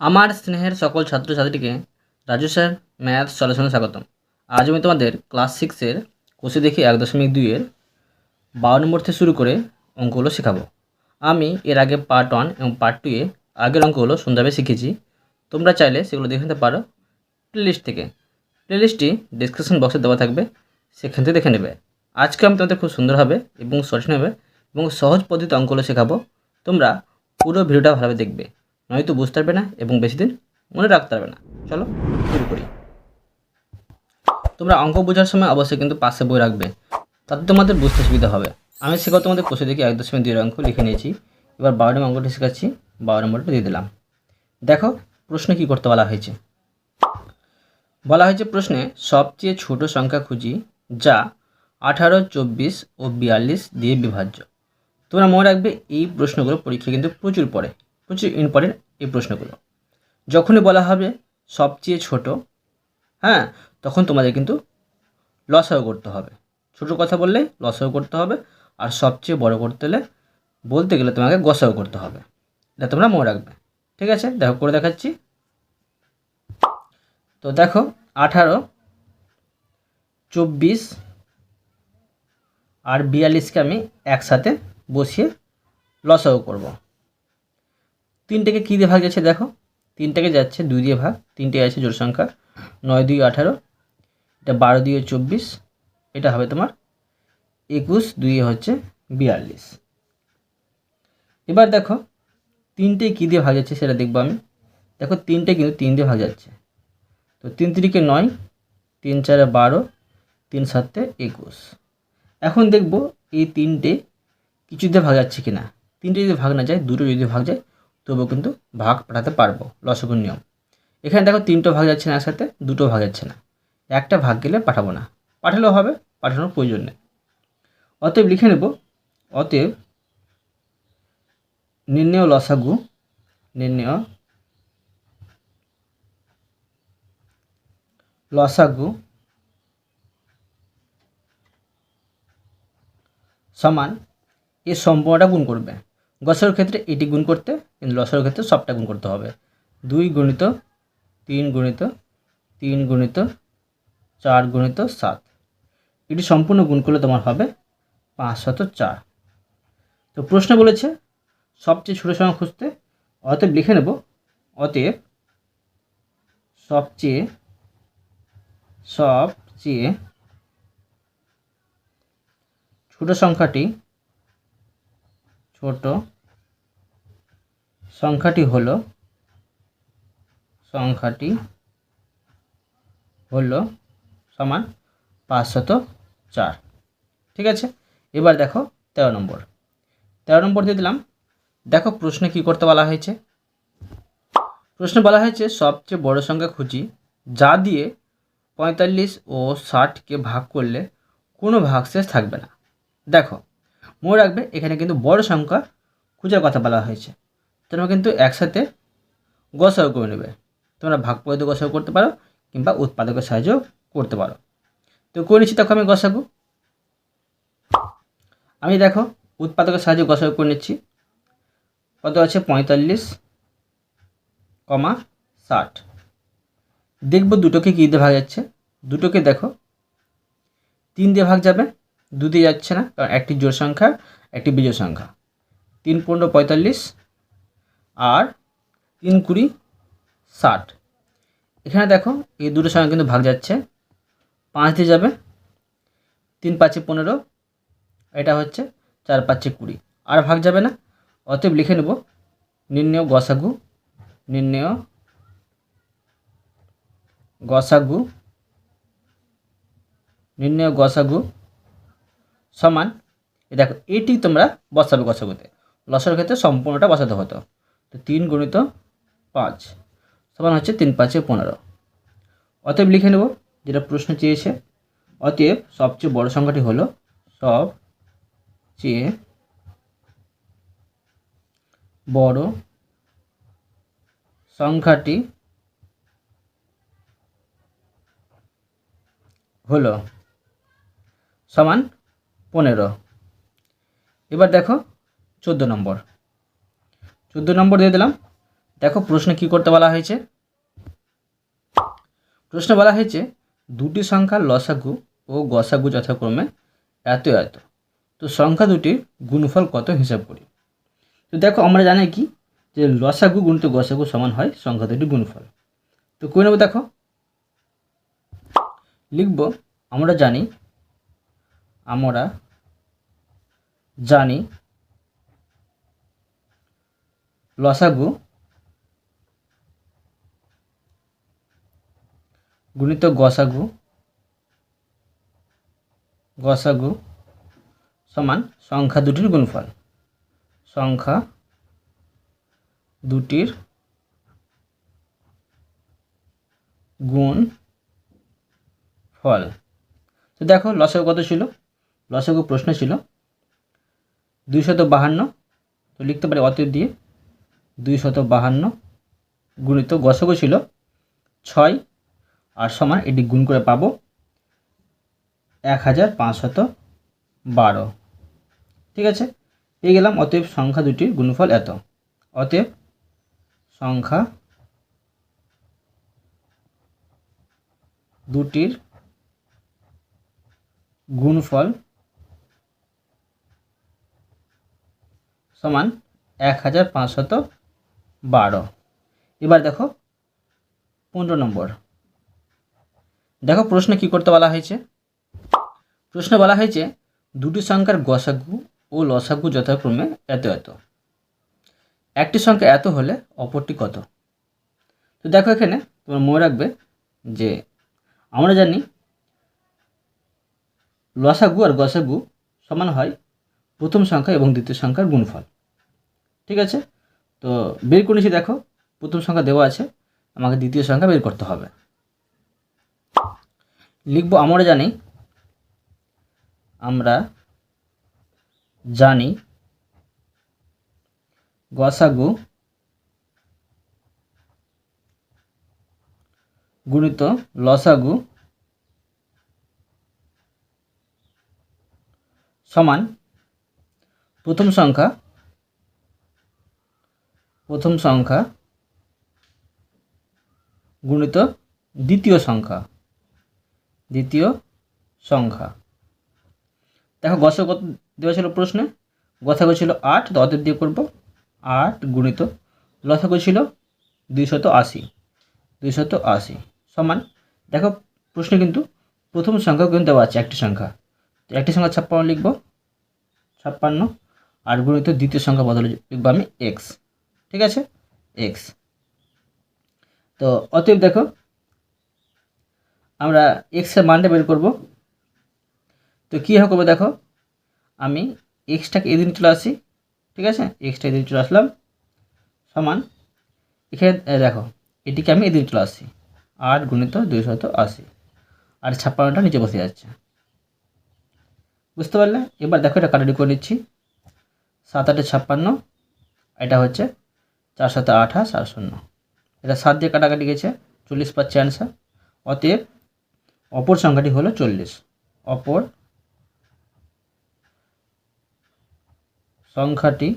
আমার স্নেহের সকল ছাত্রছাত্রীকে রাজু স্যার, ম্যাথ সলিউশনে স্বাগতম। আজ আমি তোমাদের ক্লাস সিক্সের কোষে দেখি এক দশমিক দুইয়ের বারো নম্বর থেকে শুরু করে অঙ্কগুলো শেখাবো। আমি এর আগে পার্ট ওয়ান এবং পার্ট টুয়ে আগের অঙ্কগুলো সুন্দরভাবে শিখেছি। তোমরা চাইলে সেগুলো দেখে নিতে পারো প্লেলিস্ট থেকে। প্লেলিস্টটি ডিসক্রিপশন বক্সে দেওয়া থাকবে, সেখান থেকে দেখে নেবে। আজকে আমি তোমাদের খুব সুন্দরভাবে এবং সঠিকভাবে এবং সহজ পদ্ধতিতে অঙ্কগুলো শেখাবো। তোমরা পুরো ভিডিওটা ভালোভাবে দেখবে। নয়তো বুঝতে পারবে না এবং বেশি দিন মনে রাখতে পারবে না। চলো, শুরু করি। তোমরা অঙ্ক বোঝার সময় অবশ্যই কিন্তু পাশে বই রাখবে। তাতে তোমাদের বুঝতে সুবিধা হবে। আমি শেখাও তোমাদের কোষে দেখি এক দশমিক দুই অঙ্ক লিখে নিয়েছি। এবার বারো নম্বর অঙ্কটি শেখাচ্ছি। বারো নম্বরটা দিয়ে দিলাম। দেখো, প্রশ্ন কি করতে বলা হয়েছে? বলা হয়েছে প্রশ্নে সবচেয়ে ছোট সংখ্যা খুঁজি যা আঠারো, চব্বিশ ও বিয়াল্লিশ দিয়ে বিভাজ্য। তোমরা মনে রাখবে এই প্রশ্নগুলো পরীক্ষা কিন্তু প্রচুর পড়ে। প্রচুর ইম্পর্টেন্ট এই প্রশ্নগুলো। যখনই বলা হবে সবচেয়ে ছোট হ্যাঁ তখন তোমাদের কিন্তু লসাও করতে হবে। ছোটো কথা বললে লসাও করতে হবে আর সবচেয়ে বড় করতে হলে বলতে গেলে তোমাকে গসাও করতে হবে। এটা তোমরা মনে রাখবে। ঠিক আছে? দেখো, করে দেখাচ্ছি। তো দেখো, আঠারো, চব্বিশ আর বিয়াল্লিশকে আমি একসাথে বসিয়ে লসাও করব। তিনটেকে কী দিয়ে ভাগ যাচ্ছে দেখো? তিনটাকে যাচ্ছে দুই দিয়ে ভাগ, তিনটে আছে জোর সংখ্যা, নয়, দুই, আঠারো, এটা বারো দিয়ে চব্বিশ, এটা হবে তোমার একুশ, দুই হচ্ছে বিয়াল্লিশ। এবার দেখো, তিনটে কী দিয়ে ভাগ যাচ্ছে সেটা দেখব আমি। দেখো, তিনটে কিন্তু তিন দিয়ে ভাগ যাচ্ছে। তো তিন তিরিকে নয়, তিন চারে বারো, তিন সাতে একুশ। এখন দেখব এই তিনটে কিছু দিয়ে ভাগ যাচ্ছে কি না তিনটে যদি ভাগ না যায়, দুটো যদি ভাগ যায় তবুও কিন্তু ভাগ পাঠাতে পারব লসগুন নিয়ম। এখানে দেখো তিনটো ভাগ যাচ্ছে না একসাথে, দুটো ভাগ যাচ্ছে না। একটা ভাগ গেলে পাঠাবো না। পাঠালেও হবে, পাঠানোর প্রয়োজন নেই। অতএব লিখে নেব, অতএব নির্ণয় লসাগু নির্ণয়, লসাগু সমান এই সম্পূর্ণটা গুণ করবে। গসের ক্ষেত্রে এটি গুণ করতে, কিন্তু লসের ক্ষেত্রে সবটা গুণ করতে হবে। দুই গণিত তিন গণিত তিন গণিত চার গণিত সাত। এটি সম্পূর্ণ গুণ করলে তোমার হবে পাঁচশত চার। তো প্রশ্ন বলেছে, সবচেয়ে ছোটো সংখ্যা খুঁজতে, অতএব লিখে নেব, অতএব সবচেয়ে সবচেয়ে ছোট সংখ্যাটি ছোট সংখ্যাটি হলো, সংখ্যাটি হল সমান পাঁচশত চার। ঠিক আছে? এবার দেখো তেরো নম্বর। তেরো নম্বর দিয়ে দিলাম। দেখো প্রশ্নে কি করতে বলা হয়েছে? প্রশ্নে বলা হয়েছে, সবচেয়ে বড় সংখ্যা খুঁজি যা দিয়ে পঁয়তাল্লিশ ও ষাটকে ভাগ করলে কোনো ভাগশেষ থাকবে না। দেখো মনে রাখবে, এখানে কিন্তু বড় সংখ্যা খোঁজার কথা বলা হয়েছে। তোমরা কিন্তু একসাথে গসাও করে নেবে। তোমরা ভাগ পদ্ধতি গসাও করতে পারো কিংবা উৎপাদকের সাহায্য করতে পারো। তো করে নিচ্ছি দেখো আমি গসাগু আমি দেখো, উৎপাদকের সাহায্যে গসাগু করে নিচ্ছি। কত আছে? পঁয়তাল্লিশ কমা ষাট। দেখব দুটোকে কী দিয়ে ভাগ যাচ্ছে? দুটোকে দেখো, তিন দিয়ে ভাগ যাবে। দু দিয়ে যাচ্ছে না, কারণ একটি জোর সংখ্যা, একটি বিজোড় সংখ্যা। তিন পনেরো পঁয়তাল্লিশ আর তিন কুড়ি ষাট। এখানে দেখো, এই দুটো সংখ্যা কিন্তু ভাগ যাচ্ছে। পাঁচ দিয়ে যাবে, তিন পাঁচে পনেরো, এটা হচ্ছে চার পাঁচে কুড়ি। আর ভাগ যাবে না, অতএব লিখে নেব, নির্ণয় গসাগু নির্ণয় গসাগু নির্ণয় গসাগু সমান দেখো, এটি তোমরা বসাবে গসাগুতে লসের ক্ষেত্রে সম্পূর্ণটা বসাতে হতো। তো তিন গণিত পাঁচ, সমান হচ্ছে তিন পাঁচে পনেরো। অতএব লিখে নেব, যেটা প্রশ্ন চেয়েছে, অতএব সবচেয়ে বড় সংখ্যাটি হলো সব চেয়ে বড় সংখ্যাটি হলো সমান পনেরো। এবার দেখো চোদ্দ নম্বর। চোদ্দ নম্বর দিয়ে দিলাম। দেখো প্রশ্নে কি করতে বলা হয়েছে? প্রশ্নে বলা হয়েছে, দুটি সংখ্যার লসাগু ও গসাগু যথাক্রমে এত এত। তো সংখ্যা দুটির গুণফল কত হিসাব করি? তো দেখো আমরা জানি কি? যে লসাগু গুণিত গসাগু সমান হয় সংখ্যা দুটির গুণফল। তো করে নেব দেখো? লিখব, আমরা জানি আমরা জানি লসাগু গুণিত গসাগু গসাগু সমান সংখ্যা দুটির গুণফল। সংখ্যা দুটির গুণ ফল তো দেখো লসাগু কত ছিল? লসাগু প্রশ্ন ছিল। দুইশত বাহান্ন, তো লিখতে পারি অতএব দিয়ে। দুইশত বাহান্ন গুণিত গসাগু ছিল ছয়, আর সমান এটি গুণ করে পাবো এক হাজার পাঁচশত বারো। ঠিক আছে? পেয়ে গেলাম, অতএব সংখ্যা দুটির গুণফল এত। অতএব সংখ্যা দুটির গুণফল সমান এক হাজার পাঁচশত বারো। এবার দেখো পনেরো নম্বর। দেখো প্রশ্নে কি করতে বলা হয়েছে? প্রশ্নে বলা হয়েছে, দুটি সংখ্যার গসাগু ও লসাগু যথাক্রমে এত এত। একটি সংখ্যা এত হলে অপরটি কত? তো দেখো এখানে তোমার মনে রাখবে যে আমরা জানি লসাগু আর গসাগু সমান হয় প্রথম সংখ্যা এবং দ্বিতীয় সংখ্যার গুণফল। ঠিক আছে? তো বের করেছি দেখো, প্রথম সংখ্যা দেওয়া আছে, আমাকে দ্বিতীয় সংখ্যা বের করতে হবে। লিখব, আমরা জানি আমরা জানি গসাগু গুণিত লসাগু সমান প্রথম সংখ্যা প্রথম সংখ্যা গুণিত দ্বিতীয় সংখ্যা দ্বিতীয় সংখ্যা। দেখো গস কত দেওয়া ছিল প্রশ্নে গসাগু ছিল আট, তো দিয়ে করব আট গুণিত লসাগু ছিল দুইশত আশি দুইশত আশি সমান। দেখো প্রশ্নে কিন্তু প্রথম সংখ্যা কিন্তু দেওয়া আছে একটি সংখ্যা একটি সংখ্যা ছাপ্পান্ন লিখব, ছাপ্পান্ন আর গুণিত দ্বিতীয় সংখ্যা বদলে লিখব আমি এক্স ঠিক আছে? এক্স তো অতএব দেখো, আমরা এক্সের মানটা বের করব। তো কী হবে দেখো, আমি এক্সটাকে এদিন চলে আসি, ঠিক আছে? এক্সটা এদিন চলে আসলাম, সমান, এখানে দেখো, এটিকে আমি এদিন চলে আসি, আট গুণিত দুইশত আশি, আর ছাপ্পান্নটা নিচে বসে যাচ্ছে। বুঝতে পারলে? এবার দেখো এটা কাটাটি করে নিচ্ছি। সাত আটে ছাপ্পান্ন, এটা হচ্ছে চার সাথে আঠাশ আর শূন্য। এটা সাত দিয়ে কাটাকাটি গেছে, চল্লিশ পাচ্ছে অ্যান্সার অতএব অপর সংখ্যাটি হলো চল্লিশ। অপর সংখ্যাটি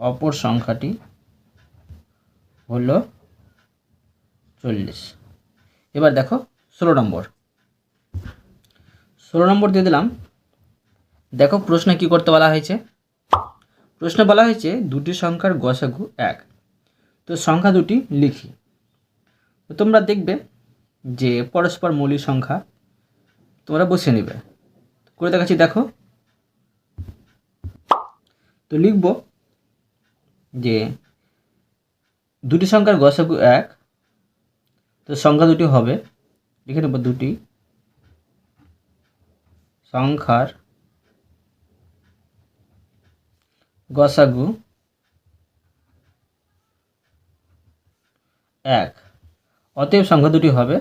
অপর সংখ্যাটি হলো চল্লিশ। এবার দেখো, ষোলো নম্বর। ষোলো নম্বর দিয়ে দিলাম দেখো প্রশ্নে কি করতে বলা হয়েছে? প্রশ্নে বলা হয়েছে দুটি সংখ্যার গসাগু এক। তো সংখ্যা দুটি লিখি। তো তোমরা দেখবে যে পরস্পর মৌলিক সংখ্যা তোমরা বসে নেবে। করে দেখাচ্ছি, দেখো। তো লিখব যে দুটি সংখ্যার গসাগু এক, তো সংখ্যা দুটি হবে। লিখে নেব দুটি সংখ্যার গসাগু এক। অতএব সংখ্যা দুটি হবে।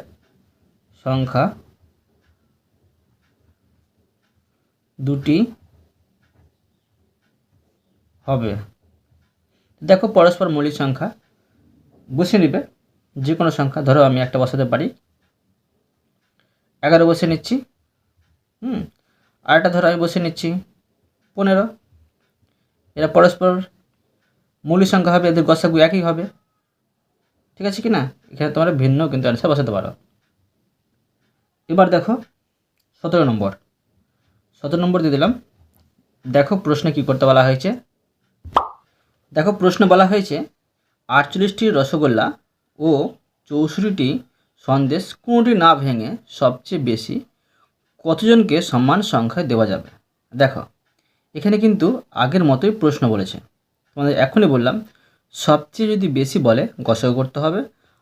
সংখ্যা দুটি হবে। দেখো পরস্পর মৌলিক সংখ্যা। বসে নিবে। যে কোনো সংখ্যা। ধরো আমি একটা বসাতে পারি। এগারো বসে নিচ্ছি। হুম। আরেকটা ধরো আমি বসে নিচ্ছি। পনেরো। এরা পরস্পর মৌলিক সংখ্যা হবে, এদের গসাগু একই হবে। ঠিক আছে কি না? এখানে তোমরা ভিন্ন কিন্তু অ্যান্সার বসাতে পারো। এবার দেখো সতেরো নম্বর। সতেরো নম্বর দিয়ে দিলাম। দেখো প্রশ্নে কি করতে বলা হয়েছে। দেখো প্রশ্নে বলা হয়েছে, আটচল্লিশটি রসগোল্লা ও চৌষট্টিটি সন্দেশ কোনটি না ভেঙে সবচেয়ে বেশি কতজনকে সম্মান সংখ্যায় দেওয়া যাবে? দেখো। এখানে কিন্তু আগের মতোই প্রশ্ন বলেছে। তোমাদের এখনই বললাম, সবচেয়ে যদি বেশি বলে গসও করতে হবে,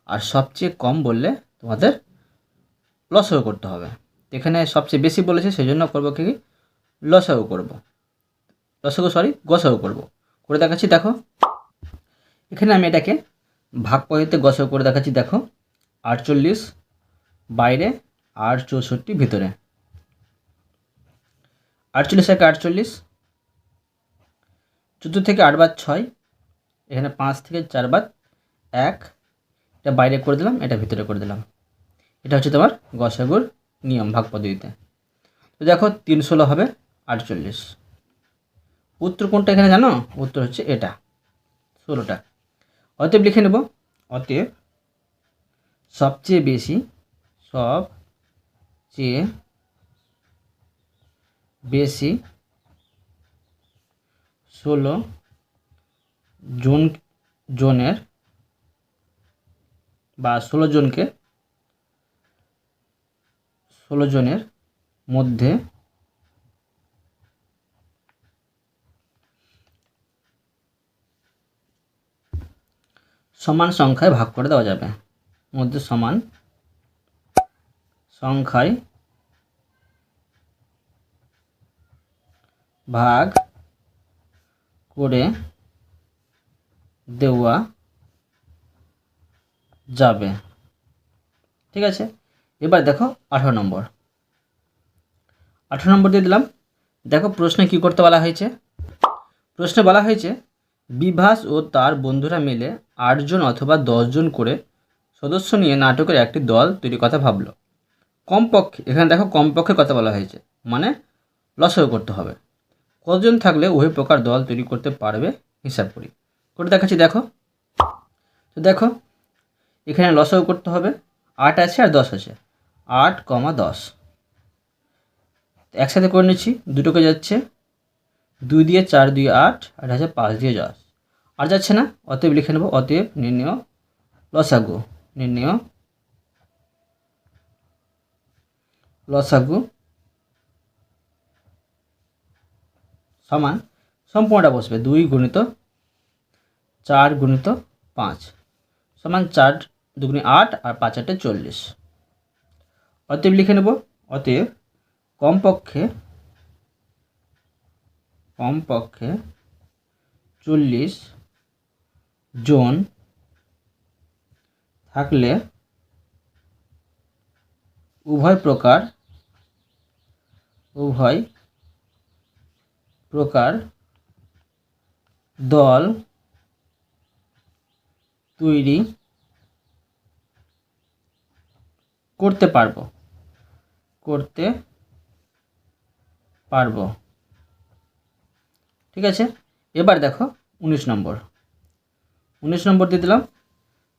আর সবচেয়ে কম বললে তোমাদের লসও করতে হবে। এখানে সবচেয়ে বেশি বলেছে সেই জন্য করব কি? লসও করব। লসও সরি গসও করব। করে দেখাচ্ছি, দেখো। এখানে আমি এটাকে ভাগ পদ্ধতিতে গসও করে দেখাচ্ছি, দেখো। আটচল্লিশ বাইরে আর চৌষট্টি ভিতরে। আটচল্লিশ একে আটচল্লিশ চোদ্দ থেকে আট বার ছয়, এখানে পাঁচ থেকে চার বার এক। এটা বাইরে করে দিলাম, এটা ভিতরে করে দিলাম। এটা হচ্ছে তোমার গসাগুর নিয়ম ভাগ পদ্ধতিতে। তো দেখো, তিন ষোলো হবে আটচল্লিশ। উত্তর কোনটা এখানে জানো? উত্তর হচ্ছে এটা, ষোলোটা। অতএব লিখে নেব, অতএব সবচেয়ে বেশি সব চেয়ে বেশি ষোলো জুন, জনের বা ষোলো জনকে, ষোলো জনের মধ্যে সমান সংখ্যায় ভাগ করে দেওয়া যাবে। মধ্যে সমান সংখ্যায় ভাগ করে দেওয়া যাবে। ঠিক আছে? এবার দেখো আঠারো নম্বর। আঠারো নম্বর দিয়ে দিলাম। দেখো প্রশ্নে কি করতে বলা হয়েছে? প্রশ্নে বলা হয়েছে, বিভাস ও তার বন্ধুরা মিলে আটজন অথবা দশজন করে সদস্য নিয়ে নাটকের একটি দল তৈরি কথা ভাবলো। কমপক্ষে, এখানে দেখো কমপক্ষে কথা বলা হয়েছে। মানে লসও করতে হবে। কতজন থাকলে উভয় প্রকার দল তৈরি করতে পারবে? হিসাব করি। করে দেখাচ্ছি, দেখো। তো দেখো, এখানে লসও করতে হবে। আট আছে আর দশ আছে। আট কমা দশ। একসাথে করে নিচ্ছি, দুটোকে যাচ্ছে। দুই দিয়ে চার দুই আট, আর আছে পাঁচ দিয়ে দশ। আর যাচ্ছে না, অতএব লিখে নেব, অতএব নির্ণয় লসাগু নির্ণয় লসাগু সমান সম্পূর্ণটা বসবে দুই গুণিত চার গুণিত পাঁচ সমান চার দুগুণে আট আর পাঁচ আটে চল্লিশ। অতএব লিখে নেব, অতএব কমপক্ষে কমপক্ষে চল্লিশ জন থাকলে উভয় প্রকার, উভয় প্রকার দল তৈরি করতে পারব করতে পারব। ঠিক আছে? এবার দেখো উনিশ নম্বর। উনিশ নম্বর দিয়ে দিলাম।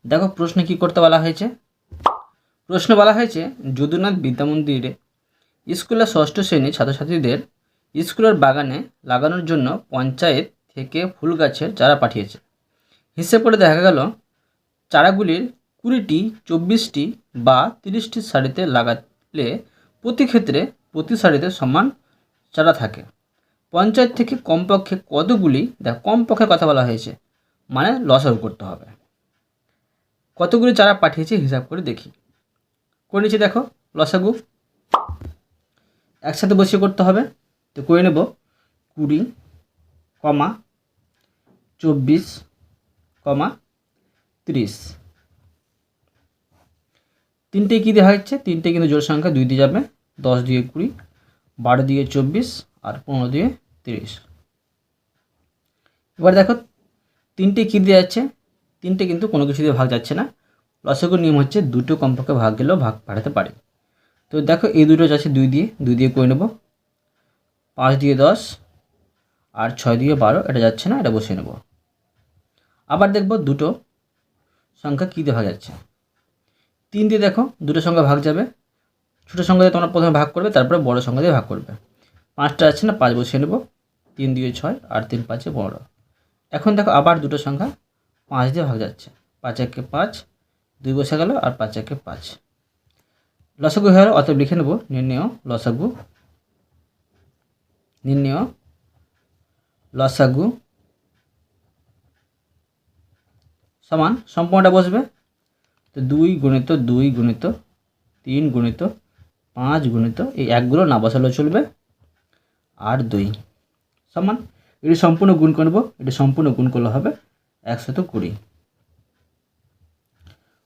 দেখো প্রশ্নে কি করতে বলা হয়েছে? প্রশ্নে বলা হয়েছে, যদুনাথ বিদ্যা মন্দিরে স্কুলের ষষ্ঠ শ্রেণির ছাত্রছাত্রীদের স্কুলের বাগানে লাগানোর জন্য পঞ্চায়েত থেকে ফুল গাছের চারা পাঠিয়েছে। হিসেব করে দেখা গেল, চারাগুলির কুড়িটি, চব্বিশটি বা তিরিশটি সারিতে লাগালে প্রতি ক্ষেত্রে প্রতি সারিতে সমান চারা থাকে। পঞ্চায়েত থেকে কমপক্ষে কতগুলি, দেখ, কমপক্ষে কথা বলা হয়েছে মানে লসও করতে হবে। কতগুলি চারা পাঠিয়েছে হিসাব করে দেখি। করে নিচ্ছি দেখো, লসাগু। একসাথে বসিয়ে করতে হবে। তো করে নেব কুড়ি, কমা, চব্বিশ, কমা, তিরিশ। তিনটে কী দেওয়া হচ্ছে তিনটে কিন্তু জোর সংখ্যা, দুই দিয়ে যাবে, দশ দিয়ে কুড়ি, বারো দিয়ে চব্বিশ আর পনেরো দিয়ে তিরিশ। এবার দেখো, তিনটে কী দেওয়া যাচ্ছে তিনটে কিন্তু কোনো কিছু দিয়ে ভাগ যাচ্ছে না। লসগোর নিয়ম হচ্ছে দুটো কমপক্ষে ভাগ গেলেও ভাগ পাঠাতে পারে। তো দেখো, এই দুটো যাচ্ছে দুই দিয়ে দুই দিয়ে করে নেব। পাঁচ দিয়ে দশ আর ছয় দিয়ে বারো, এটা যাচ্ছে না, এটা বসিয়ে নেব। আবার দেখব দুটো সংখ্যা কী দিয়ে ভাগ যাচ্ছে। তিন দিয়ে দেখো, দুটো সংখ্যা ভাগ যাবে। ছোটো সংখ্যা দিয়ে তোমরা প্রথমে ভাগ করবে, তারপরে বড় সংখ্যা দিয়ে ভাগ করবে। পাঁচটা আছে না, পাঁচ বসিয়ে নেব। তিন দিয়ে ছয় আর তিন পাঁচে বড় এখন দেখো আবার দুটো সংখ্যা পাঁচ দিয়ে ভাগ যাচ্ছে। পাঁচ একে পাঁচ, দুই বসে গেল আর পাঁচ একে পাঁচ। লসাগু হয়ে গেল, অতএব লিখে নেব নির্ণয় লসাগু। নির্ণয়, লসাগু, সমান, সম্পূর্ণটা বসবে। তো দুই গুণিত দুই গুণিত তিন গুণিত পাঁচ গুণিত, এই একগুলো না বসালেও চলবে। আর দুই, সমান, এটি সম্পূর্ণ গুণ করব এটি সম্পূর্ণ গুণ করলে হবে একশত কুড়ি।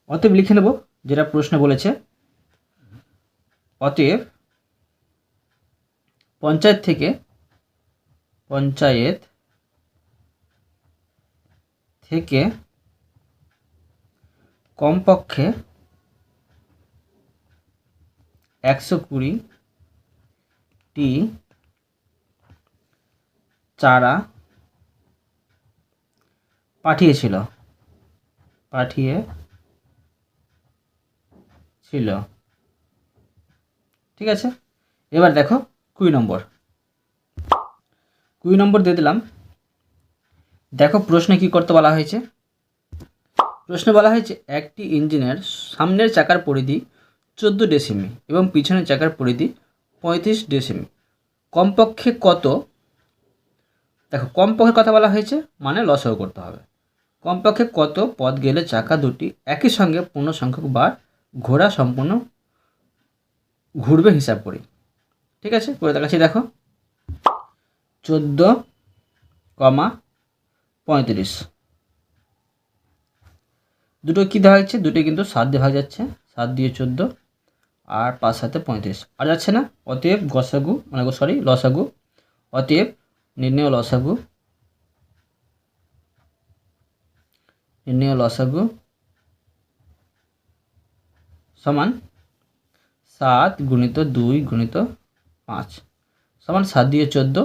অতএব লিখে নেব, যেটা প্রশ্ন বলেছে, অতএব পঞ্চায়েত থেকে পঞ্চায়েত থেকে কমপক্ষে একশো কুড়িটি চারা পাঠিয়েছিল, পাঠিয়ে ছিল। ঠিক আছে? এবার দেখো কুড়ি নম্বর। কুড়ি নম্বর দিয়ে দিলাম। দেখো প্রশ্নে কি করতে বলা হয়েছে? প্রশ্নে বলা হয়েছে, একটি ইঞ্জিনের সামনের চাকার পরিধি চোদ্দ ডেসিমি এবং পিছনের চাকার পরিধি পঁয়ত্রিশ ডেসিমি। কমপক্ষে কত? দেখো, কমপক্ষে কথা বলা হয়েছে মানে লসও করতে হবে। কমপক্ষে কত পথ গেলে চাকা দুটি একই সঙ্গে পূর্ণ সংখ্যক বার ঘোড়া সম্পূর্ণ ঘুরবে হিসাব করি। ঠিক আছে? করে দেখাচ্ছি, দেখো। চোদ্দ কমা পঁয়ত্রিশ। দুটো কী দেওয়া হচ্ছে দুটো কিন্তু সাত ভাগ যাচ্ছে, সাত দিয়ে চোদ্দ, আর পাঁচ সাথে পঁয়ত্রিশ। আর যাচ্ছে না? অতএব গসাগু মানে সরি লসাগু। অতএব নির্ণয় লসাগু। নির্ণয় লসাগু সমান সাত গুণিত দুই গুণিত পাঁচ। সমান সাত দিয়ে চোদ্দ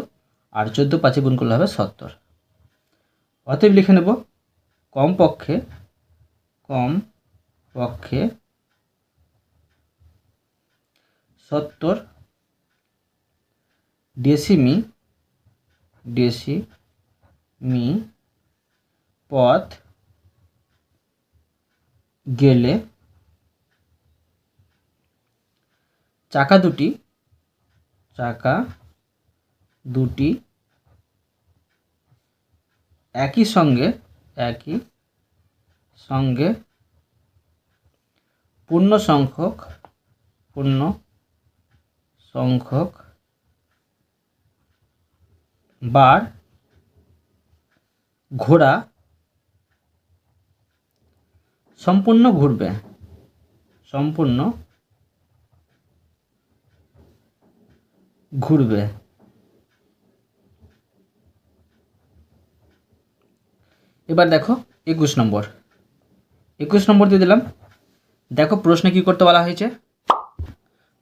আর চোদ্দ পাঁচে গুণ করলে হবে সত্তর। অতএব লিখে নেব কমপক্ষে কম পক্ষে সত্তর ডেসিমি ডেসিমি পথ গেলে চাকা দুটি, চাকা দুটি একই সঙ্গে একই সঙ্গে পূর্ণ সংখ্যক পূর্ণ সংখ্যক বার ঘোড়া সম্পূর্ণ ঘুরবে সম্পূর্ণ ঘুরবে। এবার দেখো একুশ নম্বর। একুশ নম্বর দিয়ে দিলাম। দেখো প্রশ্নে কি করতে বলা হয়েছে?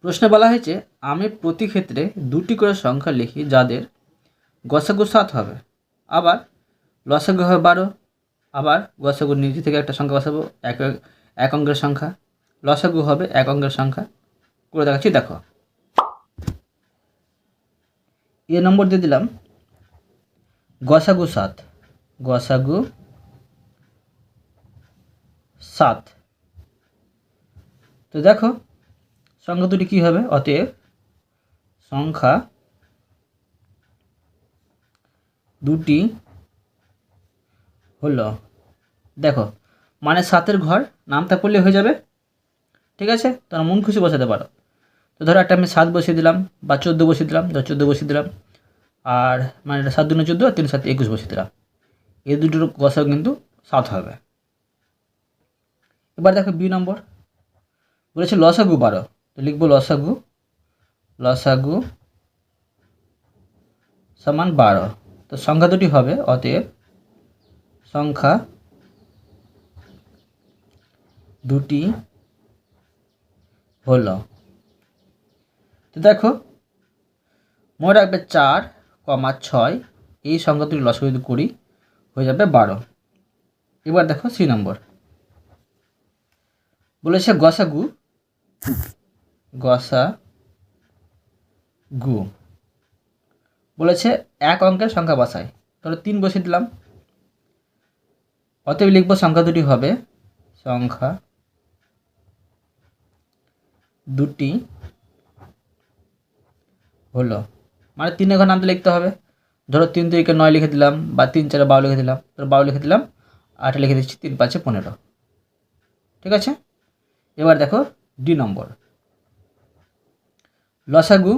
প্রশ্নে বলা হয়েছে, আমি প্রতি ক্ষেত্রে দুটি করে সংখ্যা লিখি যাদের গসাগু সাত হবে। আবার লসাগু হবে বারো, আবার গসাগুর নিচে থেকে একটা সংখ্যা বসাবো, এক এক অঙ্কের সংখ্যা। লসাগু হবে এক অঙ্কের সংখ্যা। করে দেখাচ্ছি, দেখো। এ নম্বর দিয়ে দিলাম, গসাগু সাত। গসাগু সাত। তো দেখো, সংখ্যা দুটি কী হবে? অতএব সংখ্যা দুটি হলো, দেখো মানে সাতের ঘর নামটা পড়লে হয়ে যাবে, ঠিক আছে? তোমরা মন খুশি বসাতে পারো। তো ধরো একটা আমি সাত বসিয়ে দিলাম, বা চোদ্দ বসিয়ে দিলাম, ধরো চোদ্দ বসিয়ে দিলাম, আর মানে সাত দুনে চোদ্দ, আর তিন সাত একুশ বসিয়ে দিলাম। এই দুটোর গসাও কিন্তু সাত হবে। এবার দেখো বি নম্বর। বলেছে লসাগু বারো। তো লিখব লসাগু। লসাগু সমান বারো। তো সংখ্যা দুটি হবে, অতএব সংখ্যা দুটি হলো। তো দেখো, মনে রাখবে চার কমা ছয়, এই সংখ্যা দুটি লসাগু করি, হয়ে যাবে বারো। এবার দেখো সি নম্বর। বলেছে গসাগু গসা গু। বলেছে এক অঙ্কের সংখ্যা বসায়। তাহলে তিন বসিয়ে দিলাম। অতএব লিখব সংখ্যা দুটি হবে। সংখ্যা দুটি হলো। মানে তিনের ঘর নামতে লিখতে হবে। ধরো তিন দুইকে নয় লিখে দিলাম বা তিন চারে বারো লিখে দিলাম। ধরো বারো লিখে দিলাম, আটে লিখে দিচ্ছি তিন পাঁচে পনেরো। ঠিক আছে? এবার দেখো ডি নম্বর। লসাগু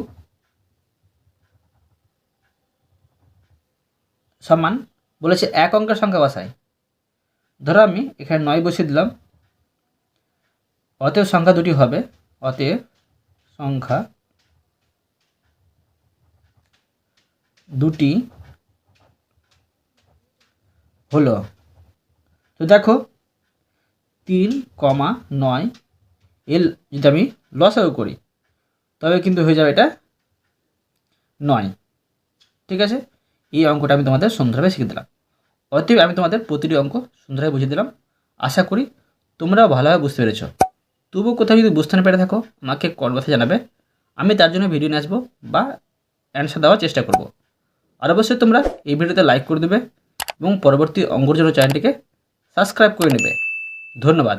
সমান বলেছে এক অঙ্কের সংখ্যা বসায়। ধরো আমি এখানে নয় বসিয়ে দিলাম। অতএব সংখ্যা দুটি হবে। অতএব সংখ্যা দুটি হলো, তো দেখো তিন কমা নয় এল যদি আমি লসাগু করি, তবে কিন্তু হয়ে যাবে এটা নয়। ঠিক আছে? এই অঙ্কটা আমি তোমাদের সুন্দরভাবে শিখে দিলাম। অতএব আমি তোমাদের প্রতিটি অঙ্ক সুন্দরভাবে বুঝিয়ে দিলাম। আশা করি তোমরাও ভালোভাবে বুঝতে পেরেছ। তবুও কোথাও যদি বুঝতে না পেরে থাকো, আমাকে কল কথা জানাবে। আমি তার জন্য ভিডিও নিয়ে আসব বা অ্যান্সার দেওয়ার চেষ্টা করব। আর অবশ্যই তোমরা এই ভিডিওতে লাইক করে দেবে এবং পরবর্তী অঙ্কর জন্য চ্যানেলটিকে সাবস্ক্রাইব করে নেবে। ধন্যবাদ।